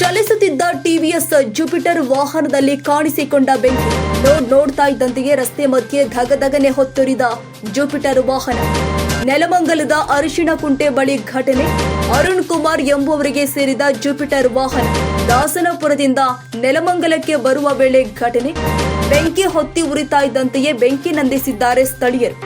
ಚಲಿಸುತ್ತಿದ್ದ TVS Jupiter ವಾಹನದಲ್ಲಿ ಕಾಣಿಸಿಕೊಂಡ ಬೆಂಕಿ. ನೋಡ್ ನೋಡ್ತಾ ಇದ್ದಂತೆಯೇ ರಸ್ತೆ ಮಧ್ಯೆ ಧಗಧಗನೆ ಹೊತ್ತೊರಿದ ಜುಪಿಟರ್ ವಾಹನ. ನೆಲಮಂಗಲದ ಅರಿಶಿಣ ಕುಂಟೆ ಬಳಿ ಘಟನೆ. ಅರುಣ್ ಕುಮಾರ್ ಎಂಬುವರಿಗೆ ಸೇರಿದ ಜುಪಿಟರ್ ವಾಹನ. ದಾಸನಪುರದಿಂದ ನೆಲಮಂಗಲಕ್ಕೆ ಬರುವ ವೇಳೆ ಘಟನೆ. ಬೆಂಕಿ ಹೊತ್ತಿ ಉರಿತಾ ಇದ್ದಂತೆಯೇ ಬೆಂಕಿ ನಂದಿಸಿದ್ದಾರೆ ಸ್ಥಳೀಯರು.